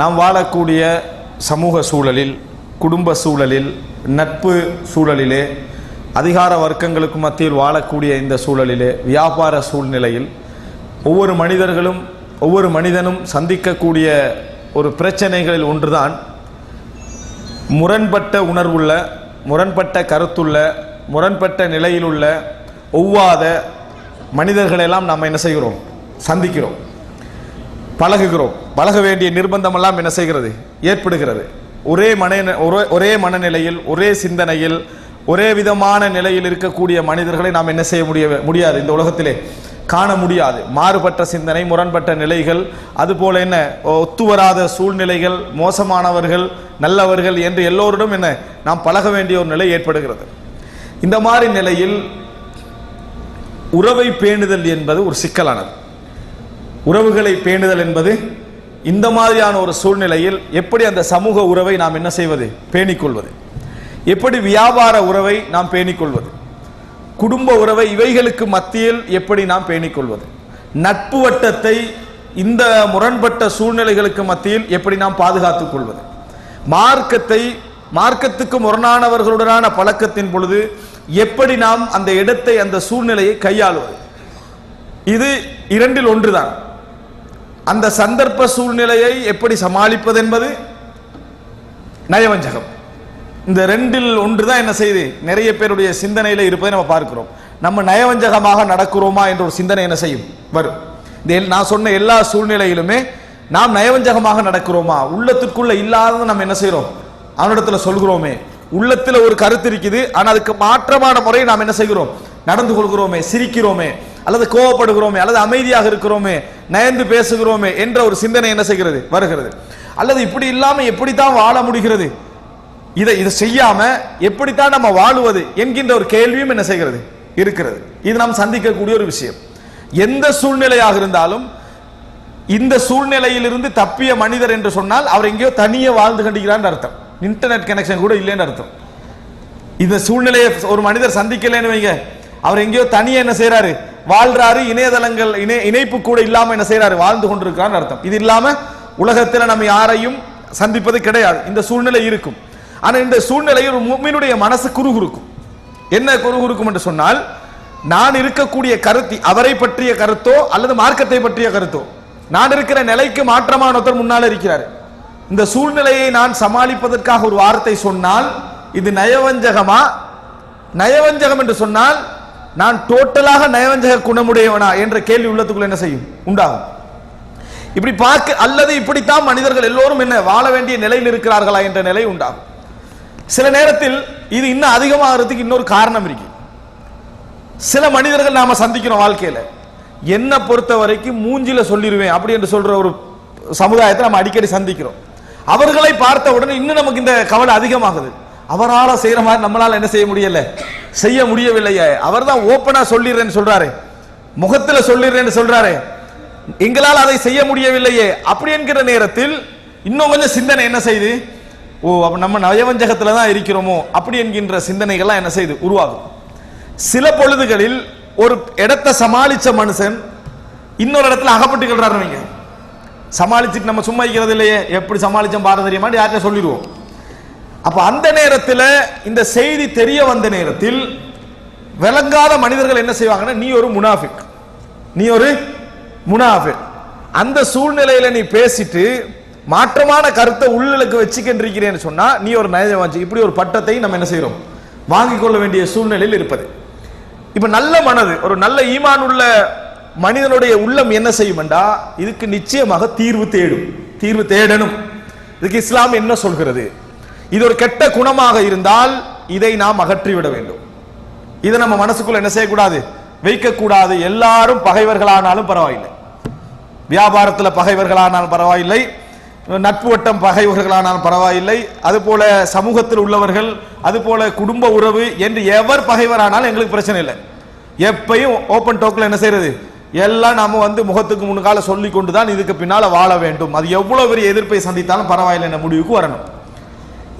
நாம் வாழக்கூடிய சமூக சூழலில் குடும்ப சூழலில் நட்பு சூழலிலே அதிகார வர்க்கங்களுக்கு மத்தியில் வாழக்கூடிய இந்த சூழலிலே வியாபார சூழ்நிலையில் ஒவ்வொரு மனிதர்களும் ஒவ்வொரு மனிதனும் சந்திக்கக்கூடிய ஒரு பிரச்சனைகளில் ஒன்றுதான் முரண்பட்ட உணர்வுள்ள முரண்பட்ட கருத்துள்ள முரண்பட்ட நிலையிலுள்ள ஒவ்வாத மனிதர்களெல்லாம் நாம் என்ன செய்கிறோம்? சந்திக்கிறோம். பழகுகிறோம். பழக வேண்டிய நிர்பந்தமெல்லாம் என்ன செய்கிறது? ஏற்படுகிறது. ஒரே மன ஒரே ஒரே மனநிலையில் ஒரே சிந்தனையில் ஒரே விதமான நிலையில் இருக்கக்கூடிய மனிதர்களை நாம் என்ன செய்ய முடிய முடியாது இந்த உலகத்திலே. காண முடியாது. மாறுபட்ட சிந்தனை முரண்பட்ட நிலைகள் அதுபோல என்ன? ஒத்துவராத சூழ்நிலைகள் மோசமானவர்கள் நல்லவர்கள் என்று எல்லோரிடம் என்ன? நாம் பழக வேண்டிய ஒரு நிலை ஏற்படுகிறது. இந்த மாதிரி நிலையில் உறவை பேணுதல் என்பது ஒரு சிக்கலானது. உறவுகளை பேணுதல் என்பது இந்த மாதிரியான ஒரு சூழ்நிலையில் எப்படி அந்த சமூக உறவை நாம் என்ன செய்வது? பேணிக்கொள்வது. எப்படி வியாபார உறவை நாம் பேணிக்கொள்வது? குடும்ப உறவை இவைகளுக்கு மத்தியில் எப்படி நாம் பேணிக்கொள்வது? நட்பு வட்டத்தை இந்த முரண்பட்ட சூழ்நிலைகளுக்கு மத்தியில் எப்படி நாம் பாதுகாத்துக் கொள்வது? மார்க்கத்தை மார்க்கத்துக்கு முரணானவர்களுடனான பழக்கத்தின் பொழுது எப்படி நாம் அந்த இடத்தை அந்த சூழ்நிலையை கையாளுவது? இது இரண்டில் ஒன்றுதான். அந்த சந்தர்ப்ப சூழ்நிலையை எப்படி சமாளிப்பது என்பது நயவஞ்சகம். இந்த ரெண்டில் ஒன்று தான் என்ன செய்யுது நிறைய பேருடைய சிந்தனையில் இருப்பதை நம்ம பார்க்கிறோம். நம்ம நயவஞ்சகமாக நடக்கிறோமா என்ற ஒரு சிந்தனை என்ன செய்யும்? வரும். இந்த நான் சொன்ன எல்லா சூழ்நிலையிலுமே நாம் நயவஞ்சகமாக நடக்கிறோமா? உள்ளத்திற்குள்ள இல்லாததை நம்ம என்ன செய்கிறோம் அவனிடத்துல சொல்கிறோமே. உள்ளத்துல ஒரு கருத்து இருக்குது ஆனா அதுக்கு மாற்றமான முறையை நாம் என்ன செய்கிறோம்? நடந்து கொள்கிறோமே சிரிக்கிறோமே. அல்லது கோவப்படுகிறோமே அல்லது அமைதியாக இருக்கிறோமே நயந்து பேசுகிறோமே என்ற ஒரு சிந்தனை என்ன செய்கிறது? வருகிறது. அல்லது இப்படி இல்லாம எப்படித்தான் வாழ முடிகிறது? இதை இதை செய்யாம எப்படித்தான் நம்ம வாழுவது என்கின்ற ஒரு கேள்வியும் என்ன செய்கிறது? இருக்கிறது. இது நாம் சந்திக்கக்கூடிய ஒரு விஷயம். எந்த சூழ்நிலையாக இருந்தாலும் இந்த சூழ்நிலையிலிருந்து தப்பிய மனிதர் என்று சொன்னால் அவர் எங்கேயோ தனியே வாழ்ந்து கண்டிக்கிறான்னு அர்த்தம். இன்டர்நெட் கனெக்ஷன் கூட இல்லைன்னு அர்த்தம். இந்த சூழ்நிலையை ஒரு மனிதர் சந்திக்கலைன்னு வைங்க. அவர் எங்கேயோ தனியே என்ன செய்யறாரு வாழ்றாரு இணையதளங்கள் இணை இணைப்பு கூட இல்லாம என்ன செய்யறாரு வாழ்ந்து கொண்டிருக்கிறான்னு அர்த்தம். இது இல்லாம உலகத்துல நம்ம யாரையும் சந்திப்பது கிடையாது. இந்த சூழ்நிலை இருக்கும். ஆனா இந்த சூழ்நிலையில் ஒரு முஃமினுடைய மனசு குறுகுறுக்கும். என்ன குறுகுறுக்கும் என்று சொன்னால் நான் இருக்கக்கூடிய கருத்து அவரை பற்றிய கருத்தோ அல்லது மார்க்கத்தை பற்றிய கருத்தோ நான் இருக்கிற நிலைக்கு மாற்றமான ஒருத்தர் முன்னால் இருக்கிறார். இந்த சூழ்நிலையை நான் சமாளிப்பதற்காக ஒரு வார்த்தை சொன்னால் இது நயவஞ்சகமா? நயவஞ்சகம் என்று சொன்னால் நான் டோட்டலாக நயவஞ்சக குணமுடையவனா என்ற கேள்வி உள்ளத்துக்குள்ள என்ன செய்யும்? உண்டாகும். இப்படி பார்க்க அல்லது இப்படித்தான் மனிதர்கள் எல்லோரும் என்ன வாழ வேண்டிய நிலையில் இருக்கிறார்களா என்ற நிலை உண்டாகும். சில நேரத்தில் இது இன்னும் அதிகமாகிறதுக்கு இன்னொரு காரணம் இருக்கு. சில மனிதர்கள் நாம சந்திக்கிறோம் வாழ்க்கையில. என்ன பொறுத்த வரைக்கும் மூஞ்சில சொல்லிடுவேன் அப்படி என்று சொல்ற ஒரு சமுதாயத்தை நம்ம அடிக்கடி சந்திக்கிறோம். அவர்களை பார்த்த உடனே இன்னும் நமக்கு இந்த கவலை அதிகமாகுது. அவரால் செய்கிற மாதிரி நம்மளால் என்ன செய்ய முடியல? செய்ய முடியவில்லையே. அவர் தான் ஓப்பனாக சொல்லிடுறேன்னு சொல்கிறாரு முகத்தில் சொல்லிடுறேன்னு சொல்கிறாரு எங்களால் அதை செய்ய முடியவில்லையே. அப்படி என்கிற நேரத்தில் இன்னும் கொஞ்சம் சிந்தனை என்ன செய்யுது ஓ அப்போ நம்ம நயவஞ்சகத்தில் தான் இருக்கிறோமோ? அப்படி என்கின்ற சிந்தனைகள்லாம் என்ன செய்யுது உருவாகும். சில பொழுதுகளில் ஒரு இடத்தை சமாளித்த மனுஷன் இன்னொரு இடத்துல அகப்பட்டுக்கிறாரு நீங்க. சமாளிச்சுட்டு நம்ம சும்மா இருக்கிறது இல்லையே. எப்படி சமாளித்தோம் பாரதரியமான்னு யார்கிட்ட சொல்லிடுவோம். அப்ப அந்த நேரத்தில் இந்த செய்தி தெரிய வந்த நேரத்தில் விளங்காத மனிதர்கள் என்ன செய்வாங்கன்னா நீ ஒரு முனாஃபிக். நீ ஒரு முனாஃபிக். அந்த சூழ்நிலையில நீ பேசிட்டு மாற்றமான கருத்தை உள்ளுக்கு வச்சுக்கின்றிருக்கிறேன்னு சொன்னா நீ ஒரு நயவாஞ்சி இப்படி ஒரு பட்டத்தை நம்ம என்ன செய்யறோம் வாங்கிக் கொள்ள வேண்டிய சூழ்நிலையில் இருப்பது. இப்ப நல்ல மனது ஒரு நல்ல ஈமான் உள்ள மனிதனுடைய உள்ளம் என்ன செய்யும்டா இதுக்கு நிச்சயமாக தீர்வு தேடும். தீர்வு தேடணும். இதுக்கு இஸ்லாம் என்ன சொல்கிறது? இது ஒரு கெட்ட குணமாக இருந்தால் இதை நாம் அகற்றிவிட வேண்டும். இதை நம்ம மனசுக்குள்ள என்ன செய்யக்கூடாது? வைக்கக்கூடாது. எல்லாரும் பகைவர்களானாலும் பரவாயில்லை. வியாபாரத்தில் பகைவர்களானாலும் பரவாயில்லை. நட்பு வட்டம் பகைவர்களானாலும் பரவாயில்லை. அதுபோல சமூகத்தில் உள்ளவர்கள் அதுபோல குடும்ப உறவு என்று எவர் பகைவரானாலும் எங்களுக்கு பிரச்சனை இல்லை. எப்பையும் ஓப்பன் டோக்கில் என்ன செய்யறது எல்லாம் நாம வந்து முகத்துக்கு முன்னுக்கால சொல்லி கொண்டு தான் இதுக்கு பின்னால வாழ வேண்டும். அது எவ்வளவு பெரிய எதிர்ப்பை சந்தித்தாலும் பரவாயில்லை என்ற முடிவுக்கு வரணும்.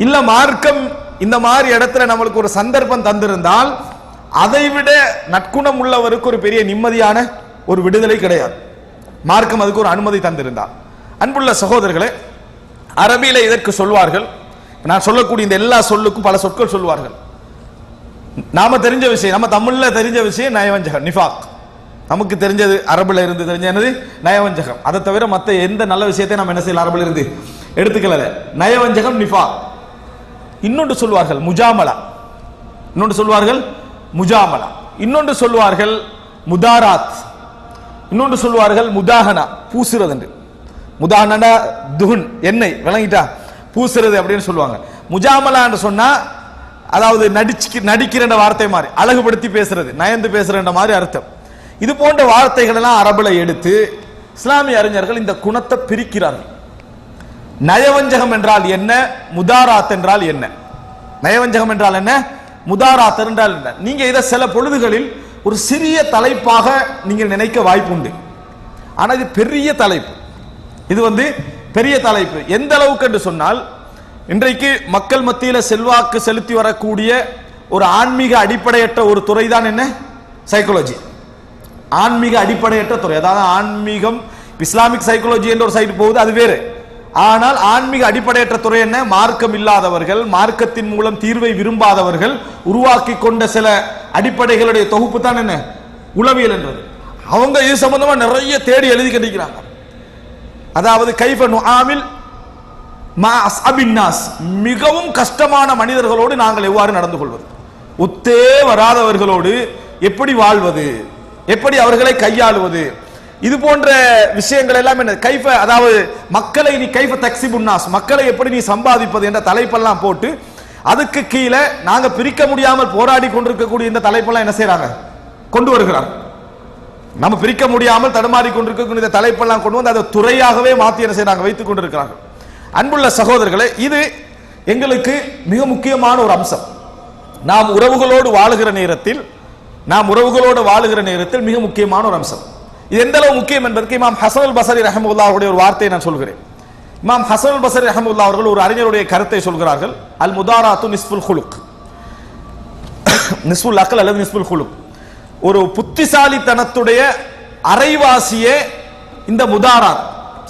இல்ல மார்க்கம் இந்த மாதிரி இடத்துல நம்மளுக்கு ஒரு சந்தர்ப்பம் தந்திருந்தால் அதை விட நற்குணம் உள்ளவருக்கு ஒரு பெரிய நிம்மதியான ஒரு விடுதலை கிடையாது. மார்க்கம் அதுக்கு ஒரு அனுமதி தந்திருந்தார் அன்புள்ள சகோதரர்களே அரபியில இதற்கு சொல்வார்கள். நான் சொல்லக்கூடிய இந்த எல்லா சொல்லுக்கும் பல சொற்கள் சொல்வார்கள். நாம தெரிஞ்ச விஷயம் நம்ம தமிழ்ல தெரிஞ்ச விஷயம் நயவஞ்சகம் நிஃபாக். நமக்கு தெரிஞ்சது அரபுல இருந்து தெரிஞ்ச என்னது? நயவஞ்சகம். அதை தவிர மற்ற எந்த நல்ல விஷயத்தையும் நம்ம என்ன செய்யலாம் அரபுல இருந்து எடுத்துக்கல நயவஞ்சகம் நிஃபாக். இன்னொன்று சொல்வார்கள் முஜாமலா. இன்னொன்று சொல்வார்கள் முஜாமலா. இன்னொன்று சொல்வார்கள் முதாராத். இன்னொன்று சொல்வார்கள் முதாகனா பூசுறது என்று முதாகனா துஹுன் எண்ணெய் விளங்கிட்டா பூசுறது அப்படின்னு சொல்லுவாங்க. முஜாமலா என்று சொன்னா அதாவது நடிச்சு நடிக்கிற வார்த்தை மாதிரி அழகுபடுத்தி பேசுறது நயந்து பேசுறன்ற மாதிரி அர்த்தம். இது போன்ற வார்த்தைகள் எல்லாம் அரபுல எடுத்து இஸ்லாமிய அறிஞர்கள் இந்த குணத்தை பிரிக்கிறார்கள். நயவஞ்சகம் என்றால் என்ன? முதாராத் என்றால் என்ன? நயவஞ்சகம் என்றால் என்ன? முதாராத் என்றால் என்ன? நீங்க இதை சில பொழுதுகளில் ஒரு சிறிய தலைப்பாக நீங்கள் நினைக்க வாய்ப்புண்டு. ஆனா இது பெரிய தலைப்பு. இது வந்து பெரிய தலைப்பு. எந்த அளவுக்கு என்று சொன்னால் இன்றைக்கு மக்கள் மத்தியில் செல்வாக்கு செலுத்தி வரக்கூடிய ஒரு ஆன்மீக அடிப்படையற்ற ஒரு துறை தான் என்ன? சைக்காலஜி ஆன்மீக அடிப்படையற்ற துறை. அதாவது ஆன்மீகம் இஸ்லாமிக் சைக்காலஜி என்ற ஒரு சைடு போகுது அது வேறு. ஆனால் ஆன்மீக அடிப்படையற்ற துறை என்ன? மார்க்கம் இல்லாதவர்கள் மார்க்கத்தின் மூலம் தீர்வை விரும்பாதவர்கள் உருவாக்கி கொண்ட சில அடிப்படைகளுடைய தொகுப்பு தான் என்ன? உளவியல் என்றது அவங்க இது சம்பந்தமா நிறைய தேடி எழுதி கண்டிக்கிறாங்க. அதாவது கைஃப நுஆமில் மா மிகவும் கஷ்டமான மனிதர்களோடு நாங்கள் எவ்வாறு நடந்து கொள்வது? ஒத்தே வராதவர்களோடு எப்படி வாழ்வது? எப்படி அவர்களை கையாளுவது? இது போன்ற விஷயங்கள் எல்லாம் என்ன கைஃப அதாவது மக்களை நீ கைஃப தக்சி புன்னாஸ் மக்களை எப்படி நீ சம்பாதிப்பது என்ற தலைப்பெல்லாம் போட்டு அதுக்கு கீழே நாங்க பிரிக்க முடியாமல் போராடி கொண்டிருக்கக்கூடிய இந்த தலைப்பெல்லாம் என்ன செய்யறாங்க கொண்டு வருகிறார். நம்ம பிரிக்க முடியாமல் தடுமாறி கொண்டிருக்கக்கூடிய இந்த தலைப்பெல்லாம் கொண்டு வந்து அதை துறையாகவே மாற்றி என்ன செய்யறாங்க வைத்துக் கொண்டிருக்கிறாங்க. அன்புள்ள சகோதரர்களே இது எங்களுக்கு மிக முக்கியமான ஒரு அம்சம். நாம் உறவுகளோடு வாழுகிற நேரத்தில் நாம் உறவுகளோடு வாழுகிற நேரத்தில் மிக முக்கியமான ஒரு அம்சம். இது எந்த அளவு முக்கியம் என்பதற்கு இமாம் ஹசன் அல் பசரி ரஹமுல்லாவுடைய ஒரு வார்த்தையை நான் சொல்கிறேன். இமாம் ஹசன் அல் பசரி ரஹமுல்லா அவர்கள் ஒரு அறிஞருடைய கருத்தை சொல்கிறார்கள். அல் முதாராத்து நிஸ்புல் ஹுலுக். நிஸ்புல் அக்கல் அல்லது நிஸ்புல் ஹுலுக். ஒரு புத்திசாலித்தனத்துடைய அரைவாசியே இந்த முதாராத்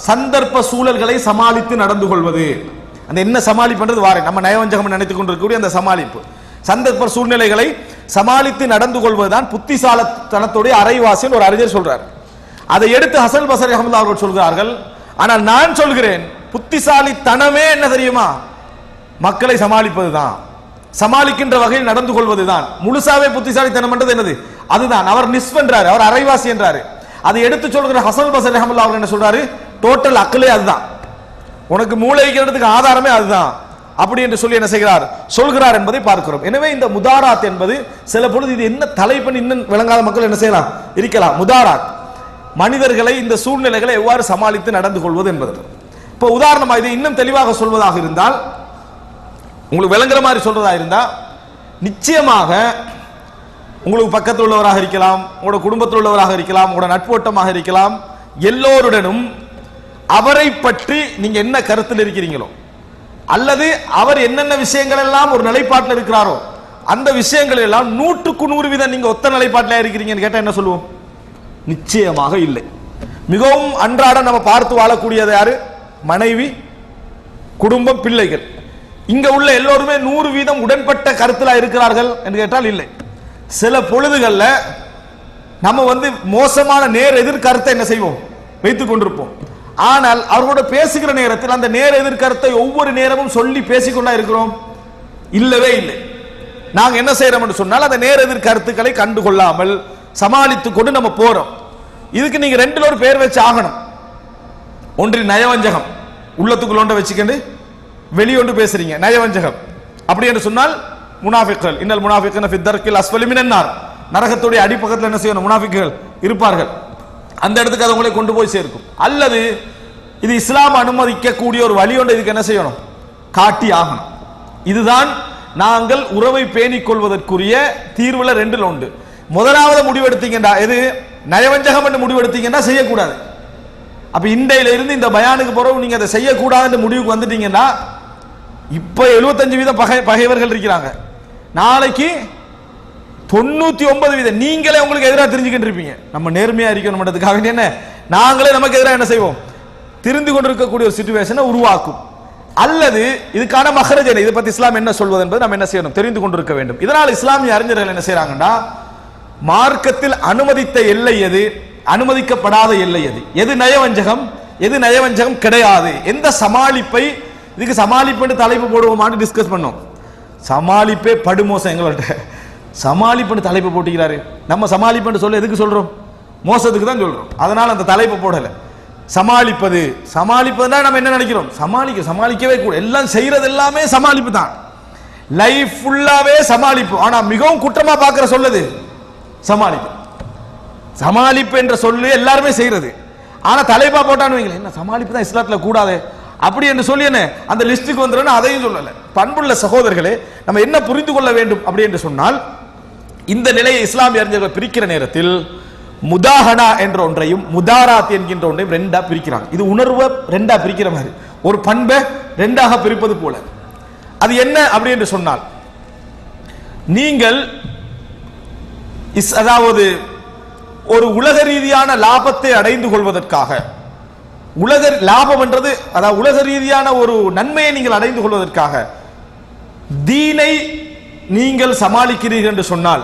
சந்தர்ப்ப சூழல்களை சமாளித்து நடந்து கொள்வது. அந்த என்ன சமாளிப்புன்றது வாரேன். நம்ம நயவஞ்சகம் நினைத்துக் கொண்டிருக்கக்கூடிய அந்த சமாளிப்பு. சந்தர்ப்ப சூழ்நிலைகளை சமாளித்து நடந்து கொள்வதுதான் புத்திசாலித்தனத்துடைய அரைவாசின்னு ஒரு அறிஞர் சொல்றாரு. அதை எடுத்து ஹசன் பசரி அஹமது அவர்கள் சொல்கிறார்கள். ஆனால் நான் சொல்கிறேன் புத்திசாலித்தனமே என்ன தெரியுமா? மக்களை சமாளிப்பதுதான். சமாளிக்கின்ற வகையில் நடந்து கொள்வதுதான். முழுசாவே புத்திசாலித்தனம் என்றது என்னது? அதுதான். அவர் நிஸ்ப் என்றார். அவர் அரைவாசி என்றாரு. அதை எடுத்து சொல்கிற ஹசன் பசர் ரஹமுல்லா அவர் என்ன சொல்றாரு? டோட்டல் அக்கலே அதுதான். உனக்கு மூளை வைக்கிறதுக்கு ஆதாரமே அதுதான். அப்படி என்று சொல்லி என்ன செய்கிறார்? சொல்கிறார் என்பதை பார்க்கிறோம். எனவே இந்த முதாராத் என்பது சில பொழுது இது என்ன தலைப்பன் இன்னும் விளங்காத மக்கள் என்ன செய்யலாம்? இருக்கலாம். முதாராத். மனிதர்களை இந்த சூழ்நிலைகளை எவ்வாறு சமாளித்து நடந்து கொள்வது என்பது. இப்போ உதாரணமாக இதை இன்னும் தெளிவாக சொல்வதாக இருந்தால் உங்களுக்கு விளங்குற மாதிரி சொல்றதா இருந்தால் நிச்சயமாக உங்களுக்கு பக்கத்தில் உள்ளவராக இருக்கலாம் உங்களோட குடும்பத்தில் உள்ளவராக இருக்கலாம் உங்களோட நட்போட்டமாக இருக்கலாம் எல்லோருடனும் அவரை பற்றி நீங்க என்ன கருத்தில் இருக்கிறீங்களோ அல்லது அவர் என்னென்ன விஷயங்கள் எல்லாம் ஒரு நிலைப்பாட்டில் இருக்கிறாரோ அந்த விஷயங்கள் எல்லாம் நூற்றுக்கு நூறு வீதம் நீங்க ஒத்த நிலைப்பாட்டில் இருக்கிறீங்கன்னு கேட்டா என்ன சொல்லுவோம்? நிச்சயமாக இல்லை. மிகவும் அன்றாட நம்ம பார்த்து வாழக்கூடியது யாரு? மனைவி குடும்பம் பிள்ளைகள். இங்க உள்ள எல்லோருமே நூறு வீதம் உடன்பட்ட கருத்தில் இருக்கிறார்கள் என்று கேட்டால் இல்லை. சில பொழுதுகளில் நம்ம வந்து மோசமான நேர் எதிர்கருத்தை என்ன செய்வோம்? வைத்துக் கொண்டிருப்போம். ஆனால் அவர்களோட பேசுகிற நேரத்தில் அந்த நேர் எதிர்கருத்தை ஒவ்வொரு நேரமும் சொல்லி பேசிக்கொண்டா இருக்கிறோம்? இல்லவே இல்லை. நாங்கள் என்ன செய்யறோம் என்று சொன்னால் அந்த நேர் எதிர்கருத்துக்களை கண்டுகொள்ளாமல் சமாளித்து கொண்டு நம்ம போறோம். இதுக்கு நீங்க ரெண்டுல ஒரு பேர் வச்சு ஆகணும். ஒன்று நயவஞ்சகம். உள்ளத்துக்குள்ள ஒன்றை வச்சுக்கிண்டு வெளியொன்று பேசுறீங்க. நயவஞ்சகம். அப்படி என்று சொன்னால் முனாஃபிக்கள் இன்னல் முனாஃபிக்கன ஃபித்தர்க்கில் அஸ்வலிமினார் நரகத்துடைய அடிப்பக்கத்தில் என்ன செய்யணும்? முனாஃபிக்குகள் இருப்பார்கள். அந்த இடத்துக்கு அது உங்களை கொண்டு போய் சேர்க்கும். அல்லது இது இஸ்லாம் அனுமதிக்கக்கூடிய ஒரு வழி ஒன்று இதுக்கு என்ன செய்யணும்? காட்டி ஆகணும். இதுதான் நாங்கள் உறவை பேணிக் கொள்வதற்குரிய தீர்வுல ரெண்டுல உண்டு. முதலாவது முடிவெடுத்தீங்கடா எது? நயவஞ்சகம் என்று முடிவெடுத்தீங்கன்னா செய்யக்கூடாது. அப்ப இண்டையில இருந்து இந்த பயானுக்கு பிறகு நீங்க அதை செய்யக்கூடாதுன்ற முடிவுக்கு வந்துட்டீங்கன்னா இப்ப 75 வீதம் பகை பகைவர்கள் இருக்கிறாங்க. நாளைக்கு தொண்ணூத்தி ஒன்பது வீதம் நீங்களே உங்களுக்கு எதிராக தெரிஞ்சுக்கிட்டு இருப்பீங்க. நம்ம நேர்மையா இருக்கணும்ன்றதுக்காக வேண்டி என்ன? நாங்களே நமக்கு எதிராக என்ன செய்வோம்? திரிந்து கொண்டிருக்கக்கூடிய ஒரு சுச்சுவேஷனை உருவாக்கும். அல்லது இதுக்கான மகரஜனை இதை பத்தி இஸ்லாம் என்ன சொல்வது என்பது நம்ம என்ன செய்யணும்? தெரிந்து கொண்டிருக்க வேண்டும். இதனால் இஸ்லாமிய அறிஞர்கள் என்ன செய்யறாங்கன்னா மார்க்கத்தில் அனுமதித்த எல்லை எது? அனுமதிக்கப்படாத எல்லை எது? எது நயவஞ்சகம்? எது நயவஞ்சகம் கிடையாது. எந்த சமாளிப்பை? இதுக்கு சமாளிப்புன்னு தலைப்பு போடுவோமான்னு டிஸ்கஸ் பண்ணோம். சமாளிப்பே படுமோசம் எங்கள்கிட்ட சமாளிப்புன்னு தலைப்பு போட்டுக்கிறாரு. நம்ம சமாளிப்புன்னு சொல்ல எதுக்கு சொல்றோம்? மோசத்துக்கு தான் சொல்றோம். அதனால அந்த தலைப்பு போடல. சமாளிப்பது. சமாளிப்பதுனா நம்ம என்ன நினைக்கிறோம்? சமாளிக்க சமாளிக்கவே கூட எல்லாம் செய்யறது எல்லாமே சமாளிப்பு தான். லைஃப் ஃபுல்லாவே சமாளிப்பு. ஆனா மிகவும் குற்றமா பார்க்குற சொல்லுது சமாளிப்பு. சமாளிப்பு என்ற சொல்லு எல்லாருமே செய்யறது ஆனா தலைப்பா போட்டான்னு வைங்களேன் என்ன சமாளிப்பு தான் இஸ்லாத்துல கூடாது? அப்படி என்று சொல்லி என்ன அந்த லிஸ்டுக்கு வந்துடும் அதையும் சொல்லல. பண்புள்ள சகோதரர்களே நம்ம என்ன புரிந்து கொள்ள வேண்டும் அப்படி என்று சொன்னால் இந்த நிலையை இஸ்லாமிய அறிஞர்கள் பிரிக்கிற நேரத்தில் முதாஹனா என்ற ஒன்றையும் முதாராத் என்கின்ற ஒன்றையும் ரெண்டா பிரிக்கிறாங்க. இது உணர்வை ரெண்டா பிரிக்கிற மாதிரி. ஒரு பண்பை ரெண்டாக பிரிப்பது போல. அது என்ன அப்படி என்று சொன்னால் நீங்கள் இஸ் அதாவது ஒரு உலக ரீதியான லாபத்தை அடைந்து கொள்வதற்காக. உலக லாபம் என்றது அதாவது உலக ரீதியான ஒரு நன்மையை நீங்கள் அடைந்து கொள்வதற்காக. தீனை நீங்கள் சமாளிக்கிறீர்கள் என்று சொன்னால்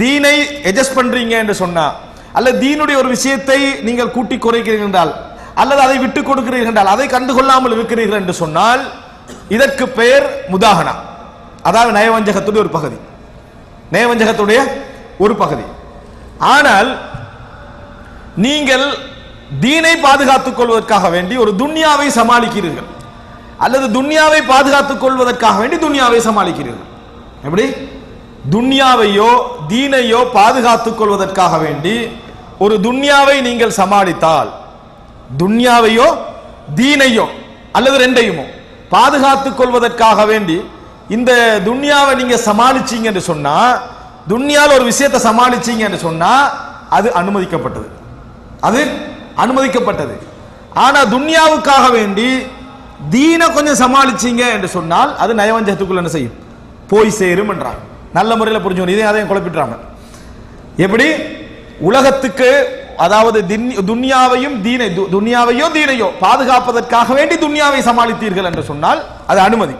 தீனை எஜஸ்ட் பண்றீங்க என்று சொன்னால் அல்லது தீனுடைய ஒரு விஷயத்தை நீங்கள் கூட்டி குறைக்கிறீர்கள் என்றால் அல்லது அதை விட்டு கொடுக்கிறீர்கள் என்றால் அதை கண்டுகொள்ளாமல் இருக்கிறீர்கள் என்று சொன்னால் இதற்கு பெயர் முதாகனா. அதாவது நயவஞ்சகத்துடைய ஒரு பகுதி. நயவஞ்சகத்துடைய ஒரு பகுதி. ஆனால் நீங்கள் தீனை பாதுகாத்துக் கொள்வதற்காக வேண்டி ஒரு துன்யாவை சமாளிக்கிறீர்கள். அல்லது துன்யாவை பாதுகாத்துக் கொள்வதற்காக வேண்டி துன்யாவை சமாளிக்கிறீர்கள். எப்படி? துன்யாவையோ தீனையோ பாதுகாத்துக் கொள்வதற்காக வேண்டி ஒரு துன்யாவை நீங்கள் சமாளித்தால் துன்யாவையோ தீனையோ அல்லது ரெண்டையுமோ பாதுகாத்துக் கொள்வதற்காக வேண்டி இந்த துன்யாவை நீங்க சமாளிச்சீங்க என்று சொன்னா துன்யால ஒரு விஷயத்தை சமாளிச்சீங்க என்று சொன்னா அது அனுமதிக்கப்பட்டது. அது அனுமதிக்கப்பட்டது. ஆனா துன்யாவுக்காக வேண்டி தீனை கொஞ்சம் சமாளிச்சீங்க என்று சொன்னால் அது நயவஞ்சகத்துக்குள்ள என்ன செய்யும்? போய் சேரும் என்றார் நல்ல முறையில் புரிஞ்சுக்கணும். இதையும் அதையும் குழப்பிட்டுறாங்க. எப்படி? உலகத்துக்கு அதாவது தின்- துன்யாவையும் தீனை து- துன்யாவையோ தீனையோ பாதுகாப்பதற்காக வேண்டி துன்யாவை சமாளித்தீர்கள் என்று சொன்னால் அது அனுமதி.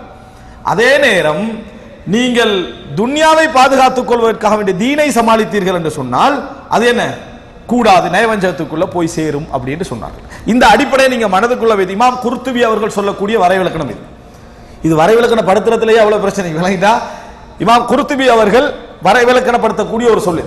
அதே நேரம் நீங்கள் துன்யாவை பாதுகாத்துக் கொள்வதற்காக வேண்டிய தீனை சமாளித்தீர்கள் என்று சொன்னால் அது என்ன? கூடாது நயவஞ்சகத்துக்குள்ள போய் சேரும் அப்படின்னு சொன்னார்கள். இந்த அடிப்படையை நீங்க மனதுக்குள்ள வைத்து இமாம் அவர்கள் சொல்லக்கூடிய வரைவிலக்கணம் இது. இது வரைவிலக்கண படுத்துறதுலேயே அவ்வளவு பிரச்சனை விளங்கிட்டா? இமாம் குருத்துபி அவர்கள் வரைவிலக்கணப்படுத்தக்கூடிய ஒரு சொல்லு